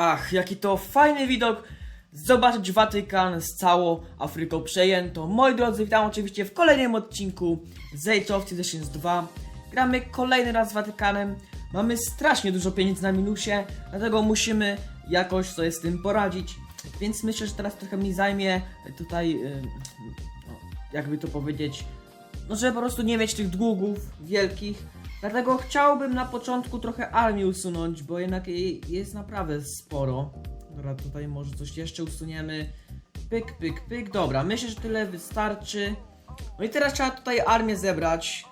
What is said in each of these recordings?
Ach, jaki to fajny widok zobaczyć Watykan z całą Afryką przejętą. Moi drodzy, witam oczywiście w kolejnym odcinku z Age of Citizens 2. Gramy kolejny raz z Watykanem. Mamy strasznie dużo pieniędzy na minusie, dlatego musimy jakoś sobie z tym poradzić. Więc myślę, że teraz trochę mi zajmie tutaj, no, jakby to powiedzieć, no żeby po prostu nie mieć tych długów wielkich. Dlatego chciałbym na początku trochę armii usunąć, bo jednak jej jest naprawdę sporo. Dobra, tutaj może coś jeszcze usuniemy. Pyk, pyk, pyk. Dobra, myślę, że tyle wystarczy. No i teraz trzeba tutaj armię zebrać.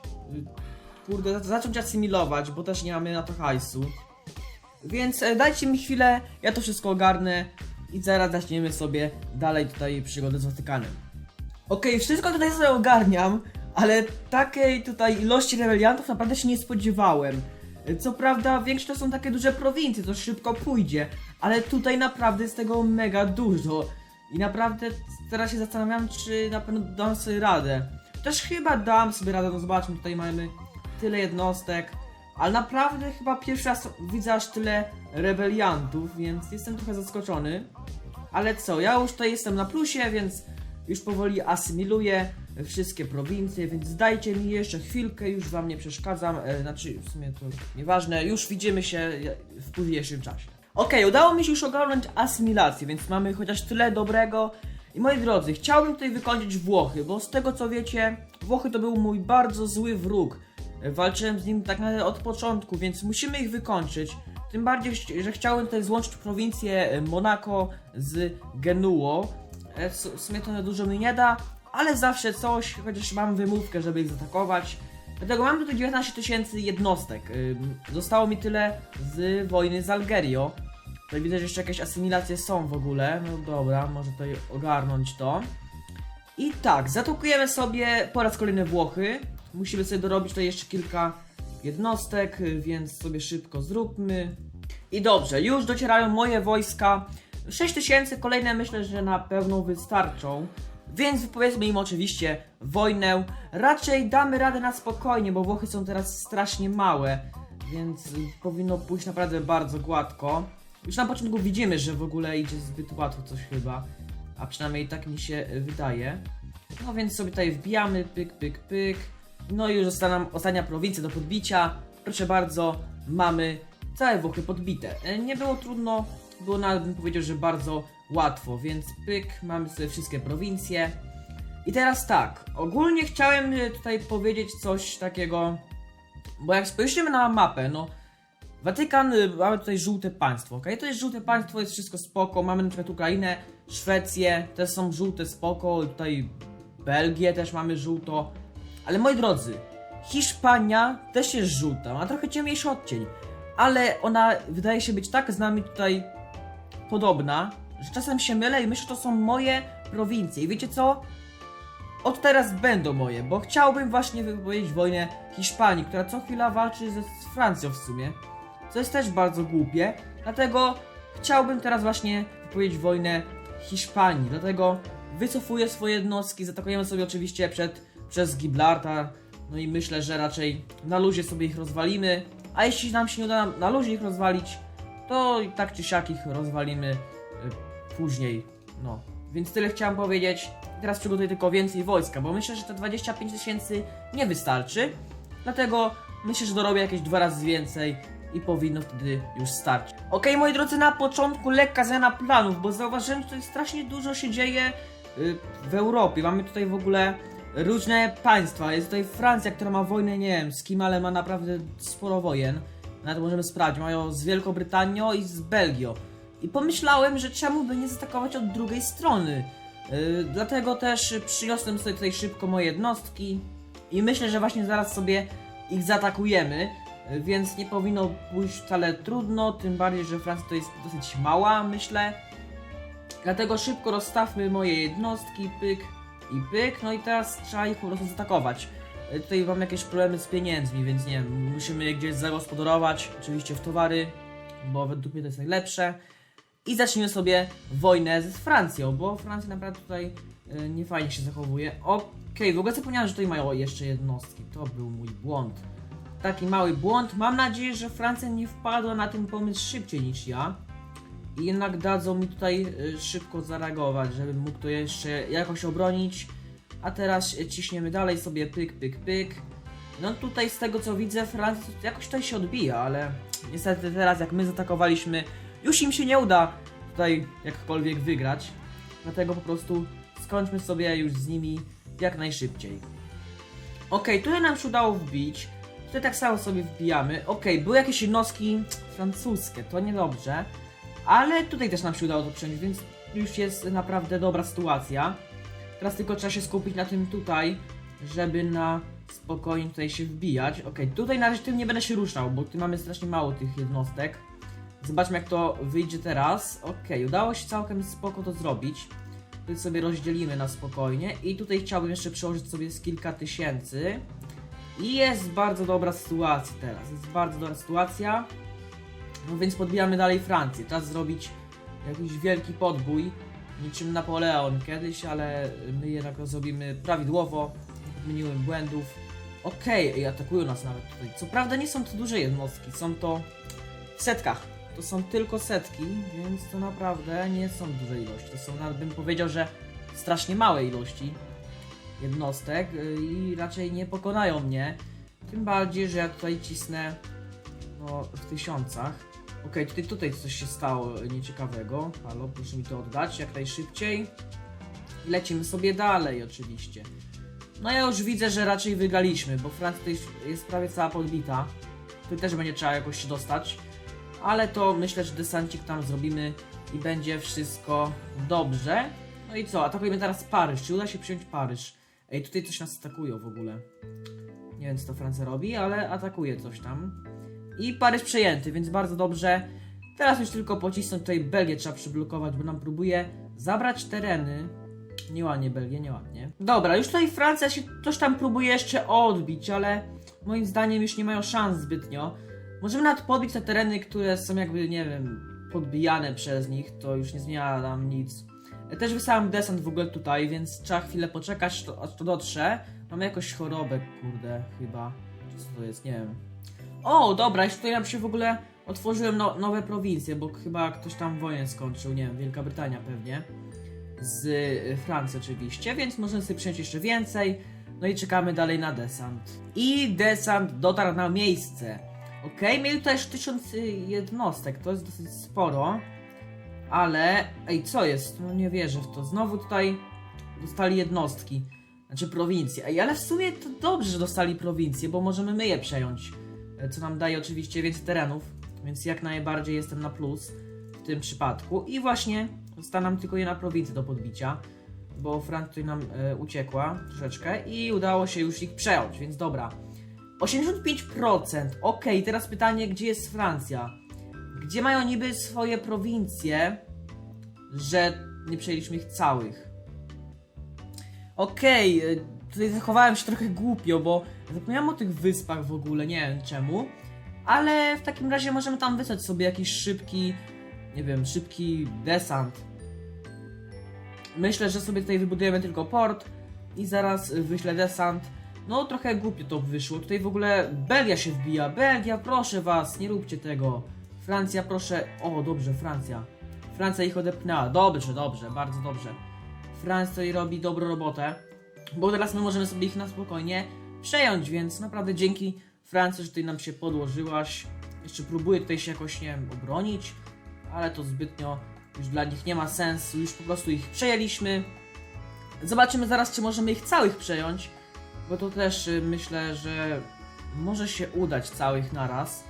Kurde, zacząć asymilować, bo też nie mamy na to hajsu. Więc e, dajcie mi chwilę, ja to wszystko ogarnę i zaraz zaczniemy sobie dalej tutaj przygodę z Watykanem. Okej, wszystko tutaj sobie ogarniam, ale takiej tutaj ilości rebeliantów naprawdę się nie spodziewałem. Co prawda, większość to są takie duże prowincje, to szybko pójdzie, ale tutaj naprawdę jest tego mega dużo. I naprawdę teraz się zastanawiam, czy na pewno dam sobie radę. Też chyba dam sobie radę, no zobaczmy, tutaj mamy tyle jednostek, ale naprawdę chyba pierwszy raz widzę aż tyle rebeliantów, więc jestem trochę zaskoczony. Ale co, ja już tutaj jestem na plusie, więc już powoli asymiluję wszystkie prowincje, więc dajcie mi jeszcze chwilkę, już wam nie przeszkadzam, e, znaczy w sumie to nieważne, już widzimy się e, w późniejszym czasie. Okej, udało mi się już ogarnąć asymilację, więc mamy chociaż tyle dobrego. I moi drodzy, chciałbym tutaj wykończyć Włochy, bo z tego co wiecie, Włochy to był mój bardzo zły wróg. E, Walczyłem z nim tak naprawdę od początku, więc musimy ich wykończyć. Tym bardziej, że chciałem tutaj złączyć prowincję Monako z su- w sumie to dużo mi nie da, ale zawsze coś, chociaż mam wymówkę, żeby ich zaatakować. Dlatego mam tutaj 19 tysięcy jednostek. Zostało mi tyle z wojny z Algerią. Tutaj widzę, że jeszcze jakieś asymilacje są w ogóle. No dobra, może tutaj ogarnąć to. I tak, zaatakujemy sobie po raz kolejny Włochy. Musimy sobie dorobić tutaj jeszcze kilka jednostek, więc sobie szybko zróbmy. I dobrze, już docierają moje wojska. 6000 kolejne myślę, że na pewno wystarczą. Więc wypowiedzmy im oczywiście wojnę. Raczej damy radę na spokojnie, bo Włochy są teraz strasznie małe. Więc powinno pójść naprawdę bardzo gładko. Już na początku widzimy, że w ogóle idzie zbyt łatwo coś chyba. A przynajmniej tak mi się wydaje. No więc sobie tutaj wbijamy, pyk, pyk, pyk. No i już została nam ostatnia prowincja do podbicia. Proszę bardzo, mamy całe Włochy podbite. E, Nie było trudno, było nawet bym powiedział, że bardzo łatwo, więc pyk, mamy sobie wszystkie prowincje. I teraz tak, ogólnie chciałem e, tutaj powiedzieć coś takiego, bo jak spojrzymy na mapę, no Watykan, y, mamy tutaj żółte państwo, ok? To jest żółte państwo, jest wszystko spoko, mamy na przykład Ukrainę, Szwecję, też są żółte spoko, tutaj Belgię też mamy żółto, ale moi drodzy, Hiszpania też jest żółta, ma trochę ciemniejszy odcień, ale ona wydaje się być tak z nami tutaj podobna, że czasem się mylę i myślę, że to są moje prowincje. I wiecie co? Od teraz będą moje, bo chciałbym właśnie wypowiedzieć wojnę Hiszpanii, która co chwila walczy ze, z Francją w sumie. Co jest też bardzo głupie, dlatego chciałbym teraz właśnie wypowiedzieć wojnę Hiszpanii. Dlatego wycofuję swoje jednostki, zaatakujemy sobie oczywiście przed, przez Gibraltar. No i myślę, że raczej na luzie sobie ich rozwalimy. A jeśli nam się nie uda na, na luzie ich rozwalić, to i tak czy siak ich rozwalimy później. No, więc tyle chciałem powiedzieć. Teraz przygotuję tylko więcej wojska, bo myślę, że te 25 tysięcy nie wystarczy. Dlatego myślę, że dorobię jakieś dwa razy więcej i powinno wtedy już starczyć. Okej, moi drodzy, na początku lekka zmiana planów, bo zauważyłem, że tutaj strasznie dużo się dzieje y, w Europie. Mamy tutaj w ogóle różne państwa. Jest tutaj Francja, która ma wojnę, nie wiem z kim, ale ma naprawdę sporo wojen. Nawet możemy sprawdzić. Mają z Wielką Brytanią i z Belgią. I pomyślałem, że czemu by nie zaatakować od drugiej strony. Yy, dlatego też przyniosłem sobie tutaj szybko moje jednostki i myślę, że właśnie zaraz sobie ich zaatakujemy, yy, więc nie powinno pójść wcale trudno, tym bardziej, że Francja to jest dosyć mała, myślę. Dlatego szybko rozstawmy moje jednostki, pyk i pyk, no i teraz trzeba ich po prostu zaatakować. Yy, Tutaj mam jakieś problemy z pieniędzmi, więc nie wiem, musimy je gdzieś zagospodarować, oczywiście w towary, bo według mnie to jest najlepsze. I zacznijmy sobie wojnę z Francją, bo Francja naprawdę tutaj e, nie fajnie się zachowuje. Okej, w ogóle zapomniałem, że tutaj mają jeszcze jednostki. To był mój błąd. Taki mały błąd. Mam nadzieję, że Francja nie wpadła na ten pomysł szybciej niż ja. i jednak dadzą mi tutaj y, szybko zareagować, żebym mógł to jeszcze jakoś obronić. A teraz y, ciśniemy dalej sobie pyk, pyk, pyk. No tutaj z tego co widzę Francja jakoś tutaj się odbija, ale niestety teraz jak my zaatakowaliśmy, już im się nie uda tutaj jakkolwiek wygrać. Dlatego po prostu skończmy sobie już z nimi jak najszybciej. Okej, tutaj nam się udało wbić. Tutaj tak samo sobie wbijamy. Okej, były jakieś jednostki francuskie, to niedobrze. Ale tutaj też nam się udało to przejąć, więc już jest naprawdę dobra sytuacja. Teraz tylko trzeba się skupić na tym tutaj, żeby na spokojnie tutaj się wbijać. Okej, tutaj na razie tym nie będę się ruszał, bo tu mamy strasznie mało tych jednostek. Zobaczmy jak to wyjdzie teraz. Okej, udało się całkiem spoko to zrobić. Tutaj sobie rozdzielimy na spokojnie i tutaj chciałbym jeszcze przełożyć sobie z kilka tysięcy. I jest bardzo dobra sytuacja teraz, jest bardzo dobra sytuacja. No więc podbijamy dalej Francję. Czas zrobić jakiś wielki podbój, niczym Napoleon kiedyś, ale my jednak zrobimy prawidłowo, nie podmieniłem błędów. Okej, i atakują nas nawet tutaj. Co prawda nie są to duże jednostki, są to w setkach. To są tylko setki, więc to naprawdę nie są duże ilości. To są nawet bym powiedział, że strasznie małe ilości jednostek y, i raczej nie pokonają mnie. Tym bardziej, że ja tutaj cisnę no, w tysiącach. Okej, tutaj, tutaj coś się stało nieciekawego. Halo, proszę mi to oddać jak najszybciej. Lecimy sobie dalej oczywiście. No ja już widzę, że raczej wygraliśmy, bo Francja tutaj jest prawie cała podbita. Tu też będzie trzeba jakoś się dostać. Ale to myślę, że desancik tam zrobimy i będzie wszystko dobrze. No i co, atakujemy teraz Paryż. Czy uda się przyjąć Paryż? Ej, tutaj coś nas atakują w ogóle. Nie wiem, co to Francja robi, ale atakuje coś tam. I Paryż przejęty, więc bardzo dobrze. Teraz już tylko pocisnąć tutaj Belgię trzeba przyblokować, bo nam próbuje zabrać tereny. Nieładnie Belgię, nieładnie. Dobra, już tutaj Francja się coś tam próbuje jeszcze odbić, ale moim zdaniem już nie mają szans zbytnio. Możemy nawet podbić te tereny, które są jakby, nie wiem, podbijane przez nich, to już nie zmienia nam nic. Też wysłałem desant w ogóle tutaj, więc trzeba chwilę poczekać, aż to dotrze. Mamy jakąś chorobę, kurde, chyba. Co to jest, nie wiem. O, dobra, już tutaj nam się w ogóle otworzyłem no, nowe prowincje, bo chyba ktoś tam wojnę skończył, nie wiem, Wielka Brytania pewnie. Z y, Francji oczywiście, więc możemy sobie przyjąć jeszcze więcej. No i czekamy dalej na desant. I desant dotarł na miejsce. Okej, mieli tutaj już tysiąc y, jednostek, to jest dosyć sporo. Ale, ej, co jest? No nie wierzę w to. Znowu tutaj dostali jednostki. Znaczy prowincje. Ej, ale w sumie to dobrze, że dostali prowincje, bo możemy my je przejąć. E, Co nam daje oczywiście więcej terenów. Więc jak najbardziej jestem na plus w tym przypadku. I właśnie została nam tylko jedna prowincja do podbicia. Bo Francja tutaj nam e, uciekła troszeczkę i udało się już ich przejąć, więc dobra. 85%. Okej, teraz pytanie, gdzie jest Francja? Gdzie mają niby swoje prowincje, że nie przejęliśmy ich całych? Okej, y, tutaj zachowałem się trochę głupio, bo zapomniałem o tych wyspach w ogóle, nie wiem czemu. Ale w takim razie możemy tam wysłać sobie jakiś szybki, nie wiem, szybki desant. Myślę, że sobie tutaj wybudujemy tylko port i zaraz wyślę desant. No trochę głupio to wyszło. Tutaj w ogóle Belgia się wbija. Belgia, proszę was, nie róbcie tego. Francja, proszę. O, dobrze, Francja. Francja ich odepchnęła. Dobrze, dobrze, bardzo dobrze. Francja tutaj robi dobrą robotę. Bo teraz my możemy sobie ich na spokojnie przejąć, więc naprawdę dzięki Francji, że tutaj nam się podłożyłaś. Jeszcze próbuję tutaj się jakoś, nie wiem, obronić, ale to zbytnio już dla nich nie ma sensu. Już po prostu ich przejęliśmy. Zobaczymy zaraz, czy możemy ich całych przejąć, bo to też y, myślę, że może się udać całych naraz.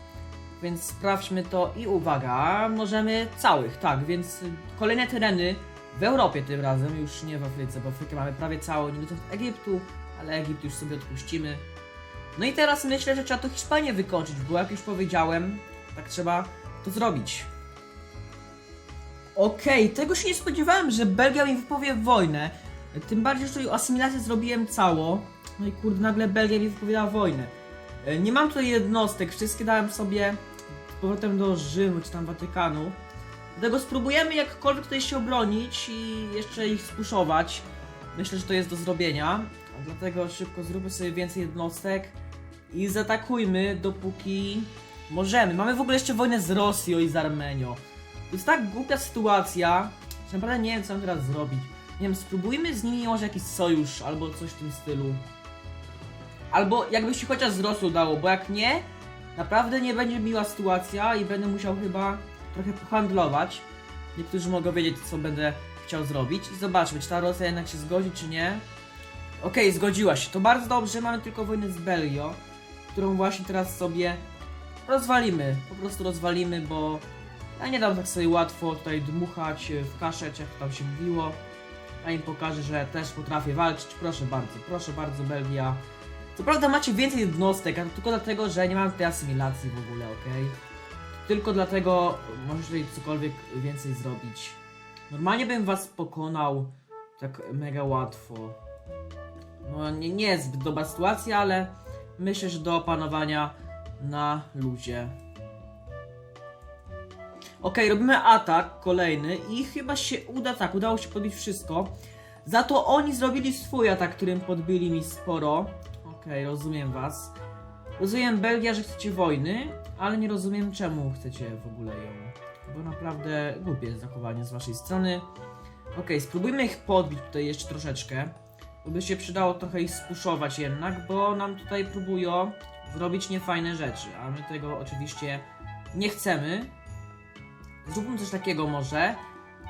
Więc sprawdźmy to i uwaga, możemy całych, tak, więc kolejne tereny w Europie tym razem, już nie w Afryce, bo Afrykę mamy prawie całą, nie licząc Egiptu, ale Egipt już sobie odpuścimy. No i teraz myślę, że trzeba to Hiszpanię wykończyć, bo jak już powiedziałem, tak trzeba to zrobić. Okej, tego się nie spodziewałem, że Belgia mi wypowie wojnę. Tym bardziej, że asymilację zrobiłem cało. No i kurde, nagle Belgia mi wypowiadała wojnę. E, Nie mam tutaj jednostek, wszystkie dałem sobie z powrotem do Rzymu czy tam Watykanu. Dlatego spróbujemy jakkolwiek tutaj się obronić i jeszcze ich spuszować. Myślę, że to jest do zrobienia. Dlatego szybko zróbmy sobie więcej jednostek i zaatakujmy dopóki możemy. Mamy w ogóle jeszcze wojnę z Rosją i z Armenią. To jest tak głupia sytuacja, że naprawdę nie wiem, co mam teraz zrobić. Nie wiem, spróbujmy z nimi może jakiś sojusz albo coś w tym stylu. Albo jakby się chociaż z Rosją dało, bo jak nie, naprawdę nie będzie miła sytuacja i będę musiał chyba trochę pohandlować. Niektórzy mogą wiedzieć, co będę chciał zrobić. I zobaczmy, czy ta Rosja jednak się zgodzi, czy nie. Okej, zgodziła się. To bardzo dobrze, mamy tylko wojnę z Belgio, którą właśnie teraz sobie rozwalimy. Po prostu rozwalimy, bo ja nie dam tak sobie łatwo tutaj dmuchać w kaszę, czy jak tam się mówiło. Ja im pokażę, że też potrafię walczyć. Proszę bardzo, proszę bardzo, Belgia. Co prawda macie więcej jednostek, ale tylko dlatego, że nie mam tej asymilacji w ogóle, okej? Tylko dlatego możesz tutaj cokolwiek więcej zrobić. Normalnie bym was pokonał tak mega łatwo. No nie, nie jest zbyt dobra sytuacja, ale myślę, że do opanowania na luzie. Okej, robimy atak kolejny i chyba się uda, tak, udało się podbić wszystko. Za to oni zrobili swój atak, którym podbili mi sporo. Okej, rozumiem was. Rozumiem Belgia, że chcecie wojny, ale nie rozumiem czemu chcecie w ogóle ją. Bo naprawdę głupie jest zachowanie z waszej strony. Okej, spróbujmy ich podbić tutaj jeszcze troszeczkę. By się przydało trochę ich spuszować jednak, bo nam tutaj próbują zrobić niefajne rzeczy, a my tego oczywiście nie chcemy. Zróbmy coś takiego może.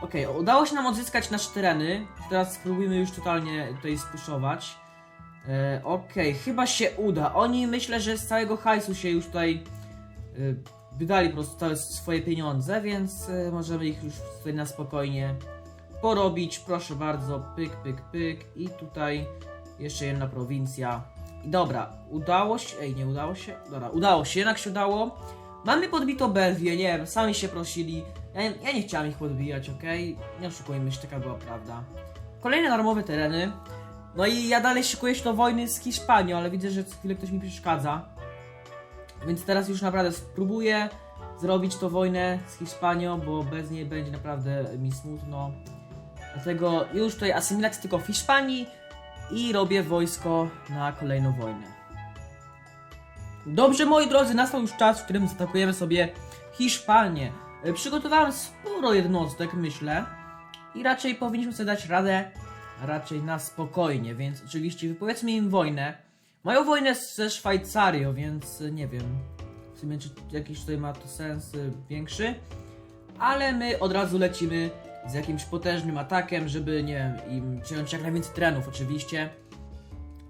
Okej, udało się nam odzyskać nasze tereny. Teraz spróbujmy już totalnie tutaj spuszować. E, Okej, chyba się uda. Oni myślę, że z całego hajsu się już tutaj e, wydali po prostu całe swoje pieniądze, więc e, możemy ich już tutaj na spokojnie porobić. Proszę bardzo, pyk, pyk, pyk. I tutaj jeszcze jedna prowincja. I dobra, udało się. Ej, nie udało się? Dobra, udało się, jednak się udało. Mamy podbito Belgię, nie wiem, sami się prosili. Ja, ja nie chciałem ich podbijać, okej? Nie oszukujmy się, taka była prawda. Kolejne darmowe tereny. No i ja dalej szykuję się do wojny z Hiszpanią, ale widzę, że co chwilę ktoś mi przeszkadza. Więc teraz już naprawdę spróbuję zrobić tą wojnę z Hiszpanią, bo bez niej będzie naprawdę mi smutno. Dlatego już tutaj asymilację tylko w Hiszpanii i robię wojsko na kolejną wojnę. Dobrze, moi drodzy, nastał już czas, w którym zaatakujemy sobie Hiszpanię. E, Przygotowałem sporo jednostek, myślę, i raczej powinniśmy sobie dać radę raczej na spokojnie, więc oczywiście wypowiedzmy im wojnę. Mają wojnę ze Szwajcarią, więc e, nie wiem w sumie czy jakiś tutaj ma to sens e, większy, ale my od razu lecimy z jakimś potężnym atakiem, żeby nie wiem, im przejąć jak najwięcej terenów oczywiście.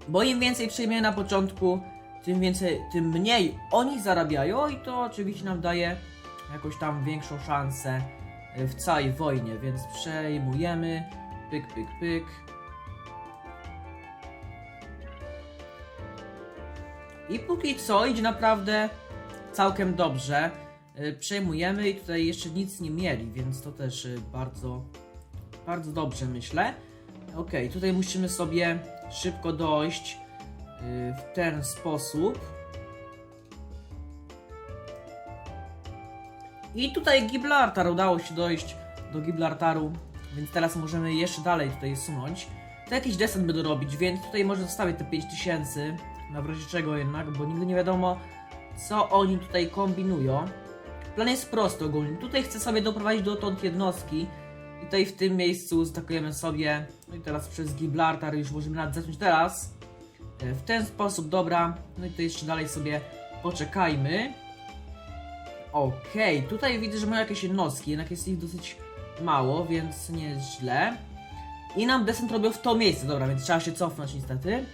Bo im więcej przejmiemy na początku, tym więcej, tym mniej oni zarabiają i to oczywiście nam daje jakąś tam większą szansę e, w całej wojnie, więc przejmujemy. Pyk, pyk, pyk. I póki co idzie naprawdę całkiem dobrze. E, Przejmujemy i tutaj jeszcze nic nie mieli, więc to też e, bardzo, bardzo dobrze myślę. Okej, tutaj musimy sobie szybko dojść y, w ten sposób. I tutaj Gibraltar, udało się dojść do Gibraltaru, więc teraz możemy jeszcze dalej tutaj sunąć. To jakiś desant będę robić, więc tutaj może zostawię te 5000, na w razie czego jednak, bo nigdy nie wiadomo co oni tutaj kombinują. Plan jest prosty ogólnie, tutaj chcę sobie doprowadzić dotąd jednostki i tutaj w tym miejscu stakujemy sobie, no i teraz przez Gibraltar już możemy nawet zacząć teraz. E, W ten sposób, dobra. No i tutaj jeszcze dalej sobie poczekajmy. Okej, tutaj widzę, że mają jakieś jednostki, jednak jest ich dosyć mało, więc nie jest źle. I nam desant robią w to miejsce, dobra, więc trzeba się cofnąć niestety.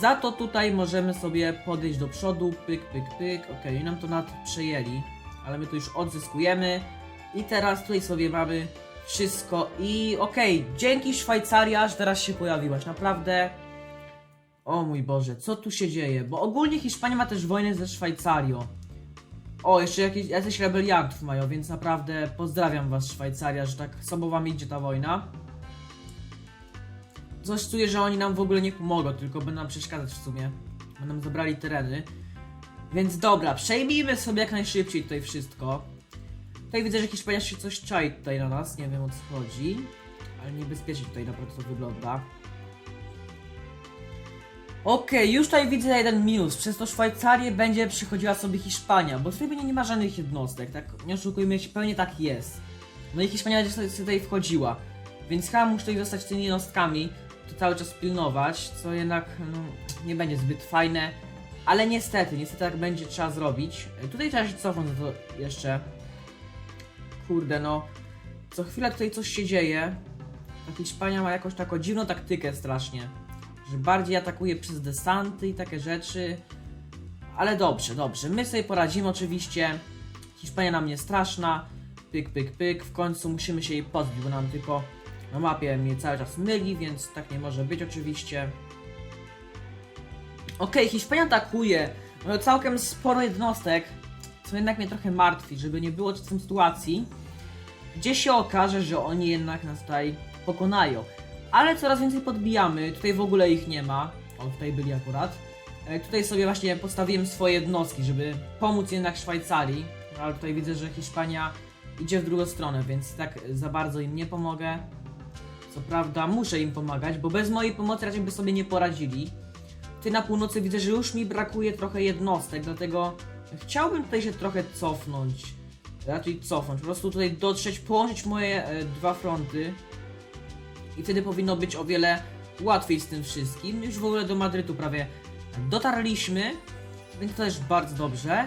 Za to tutaj możemy sobie podejść do przodu, pyk, pyk, pyk. Okej, i nam to nad przejęli, ale my tu już odzyskujemy. I teraz tutaj sobie mamy wszystko i okej, dzięki Szwajcaria, że teraz się pojawiłaś, naprawdę. O mój Boże, co tu się dzieje? Bo ogólnie Hiszpania ma też wojnę ze Szwajcarią. O, jeszcze jakieś, jacyś rebeliantów mają, więc naprawdę pozdrawiam was Szwajcaria, że tak sobą wam idzie ta wojna. Coś czuję, że oni nam w ogóle nie pomogą, tylko będą nam przeszkadzać w sumie. Będą nam zabrali tereny. Więc dobra, przejmijmy sobie jak najszybciej tutaj wszystko. Tutaj widzę, że Hiszpania się coś czai tutaj na nas, nie wiem o co chodzi. Ale niebezpiecznie tutaj naprawdę to wygląda. Okej, już tutaj widzę jeden minus. Przez to Szwajcarię będzie przychodziła sobie Hiszpania, bo Słowenii nie ma żadnych jednostek, tak? Nie oszukujmy się, pewnie tak jest. No i Hiszpania będzie sobie tutaj wchodziła. Więc chyba muszę tutaj zostać tymi jednostkami, to cały czas pilnować, co jednak no, nie będzie zbyt fajne. Ale niestety, niestety tak będzie trzeba zrobić. Tutaj trzeba się cofnąć to jeszcze. Kurde no. Co chwilę tutaj coś się dzieje. Ta Hiszpania ma jakąś taką dziwną taktykę strasznie. Że bardziej atakuje przez desanty i takie rzeczy. Ale dobrze, dobrze. My sobie poradzimy oczywiście. Hiszpania nam nie straszna. Pyk, pyk, pyk. W końcu musimy się jej pozbyć, bo nam tylko na mapie mnie cały czas myli, więc tak nie może być oczywiście. Okej, Hiszpania atakuje. Mamy całkiem sporo jednostek, co jednak mnie trochę martwi, żeby nie było czasem sytuacji, gdzie się okaże, że oni jednak nas tutaj pokonają. Ale coraz więcej podbijamy, tutaj w ogóle ich nie ma. O, tutaj byli akurat. E, Tutaj sobie właśnie postawiłem swoje jednostki, żeby pomóc jednak Szwajcarii. Ale tutaj widzę, że Hiszpania idzie w drugą stronę, więc tak za bardzo im nie pomogę. Co prawda muszę im pomagać, bo bez mojej pomocy raczej by sobie nie poradzili. Ty na północy widzę, że już mi brakuje trochę jednostek, dlatego chciałbym tutaj się trochę cofnąć. Raczej cofnąć, po prostu tutaj dotrzeć, połączyć moje e, dwa fronty. I wtedy powinno być o wiele łatwiej z tym wszystkim. Już w ogóle do Madrytu prawie dotarliśmy, więc to też bardzo dobrze.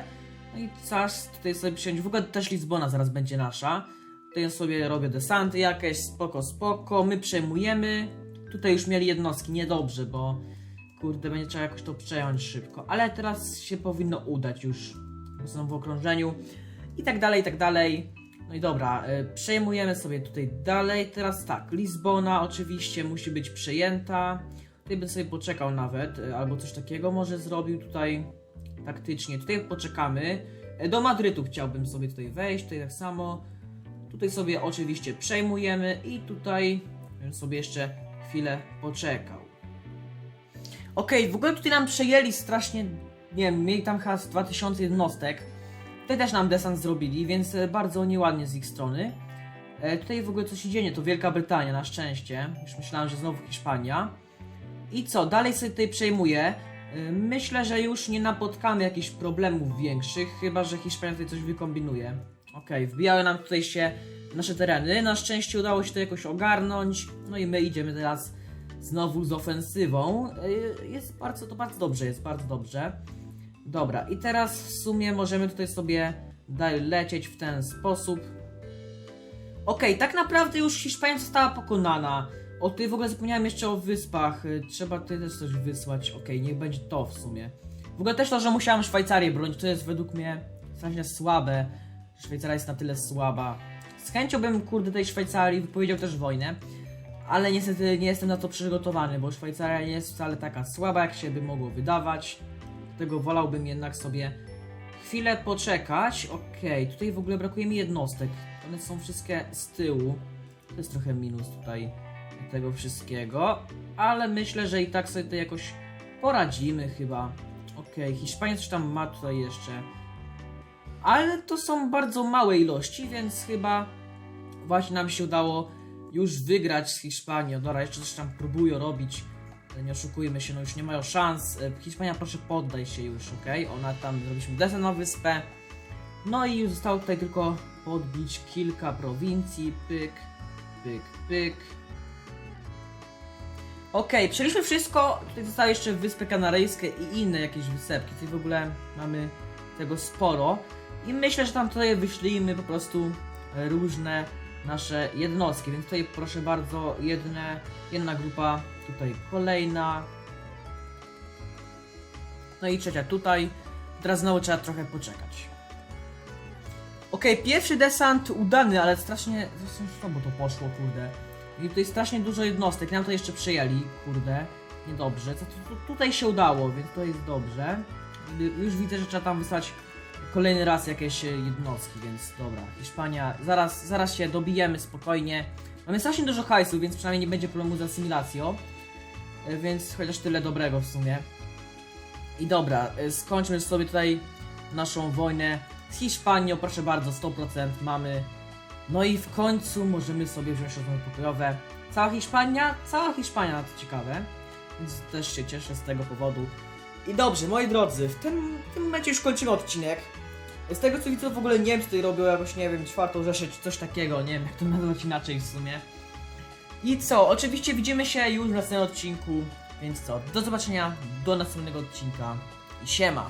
No i czas tutaj sobie przyjąć. W ogóle też Lizbona zaraz będzie nasza. Tutaj sobie robię desanty jakieś, spoko, spoko. My przejmujemy. Tutaj już mieli jednostki, niedobrze, bo kurde, będzie trzeba jakoś to przejąć szybko. Ale teraz się powinno udać już. Są w okrążeniu. I tak dalej, i tak dalej. No i dobra, y, przejmujemy sobie tutaj dalej. Teraz tak, Lizbona oczywiście musi być przejęta. Tutaj bym sobie poczekał nawet, y, albo coś takiego może zrobił tutaj taktycznie. Tutaj poczekamy. Y, Do Madrytu chciałbym sobie tutaj wejść, tutaj tak samo. Tutaj sobie oczywiście przejmujemy i tutaj bym sobie jeszcze chwilę poczekał. Okej, w ogóle tutaj nam przejęli strasznie, nie wiem, mieli tam chyba z 2000 jednostek. Tutaj też nam desant zrobili, więc e, bardzo nieładnie z ich strony. E, tutaj w ogóle coś się dzieje, to Wielka Brytania, na szczęście. Już myślałem, że znowu Hiszpania. I co, dalej sobie tutaj przejmuję. E, myślę, że już nie napotkamy jakichś problemów większych, chyba że Hiszpania tutaj coś wykombinuje. Okej, wbijały nam tutaj się nasze tereny. Na szczęście udało się to jakoś ogarnąć. No i my idziemy teraz znowu z ofensywą. Jest bardzo, to bardzo dobrze, jest bardzo dobrze. Dobra, i teraz w sumie możemy tutaj sobie dalej lecieć w ten sposób. Okej, tak naprawdę już Hiszpania została pokonana. O tutaj w ogóle zapomniałem jeszcze o wyspach. Trzeba tutaj też coś wysłać. Okej, niech będzie to w sumie. W ogóle też to, że musiałem Szwajcarię bronić, to jest według mnie strasznie słabe. Szwajcaria jest na tyle słaba. Z chęcią bym, kurde, tej Szwajcarii wypowiedział też wojnę. Ale niestety nie jestem na to przygotowany, bo Szwajcaria nie jest wcale taka słaba, jak się by mogło wydawać. Dlatego wolałbym jednak sobie chwilę poczekać. Okej, tutaj w ogóle brakuje mi jednostek. One są wszystkie z tyłu. To jest trochę minus tutaj tego wszystkiego. Ale myślę, że i tak sobie tutaj jakoś poradzimy chyba. Okej, Hiszpania coś tam ma tutaj jeszcze. Ale to są bardzo małe ilości, więc chyba właśnie nam się udało już wygrać z Hiszpanią. Dobra, jeszcze coś tam próbują robić. Ale Nie oszukujmy się, no już nie mają szans. E, Hiszpania, proszę poddaj się już, ok? Ona tam, zrobiliśmy desant na wyspę. No i zostało tutaj tylko podbić kilka prowincji. Pyk, pyk, pyk. Okej, przejęliśmy wszystko. Tutaj zostały jeszcze Wyspy Kanaryjskie i inne jakieś wysepki. Tutaj w ogóle mamy tego sporo. I myślę, że tam tutaj wyślijmy po prostu e, różne nasze jednostki. Więc tutaj proszę bardzo, jedne, jedna grupa, tutaj kolejna. No i trzecia tutaj. Teraz znowu trzeba trochę poczekać. Okej, pierwszy desant udany, ale strasznie, słabo to poszło, kurde. I tutaj strasznie dużo jednostek, nam to jeszcze przejęli, kurde. Niedobrze, co tu, tu, tutaj się udało, więc to jest dobrze. Już widzę, że trzeba tam wysłać kolejny raz jakieś jednostki, więc dobra. Hiszpania, zaraz, zaraz się dobijemy spokojnie. Mamy strasznie dużo hajsu, więc przynajmniej nie będzie problemu z asymilacją. E, Więc chociaż tyle dobrego w sumie. I dobra, e, skończmy sobie tutaj naszą wojnę z Hiszpanią, proszę bardzo, 100% mamy. No i w końcu możemy sobie wziąć rozmowy pokojowe. Cała Hiszpania? Cała Hiszpania, to ciekawe. Więc też się cieszę z tego powodu. I dobrze, moi drodzy, w tym, w tym momencie już kończymy odcinek. Z tego co widzę, w ogóle Niemcy tutaj robią jakoś, nie wiem, czwartą Rzeszę czy coś takiego, nie wiem jak to nazwać inaczej w sumie. I co, oczywiście widzimy się już w następnym odcinku, więc co, do zobaczenia, do następnego odcinka. I siema!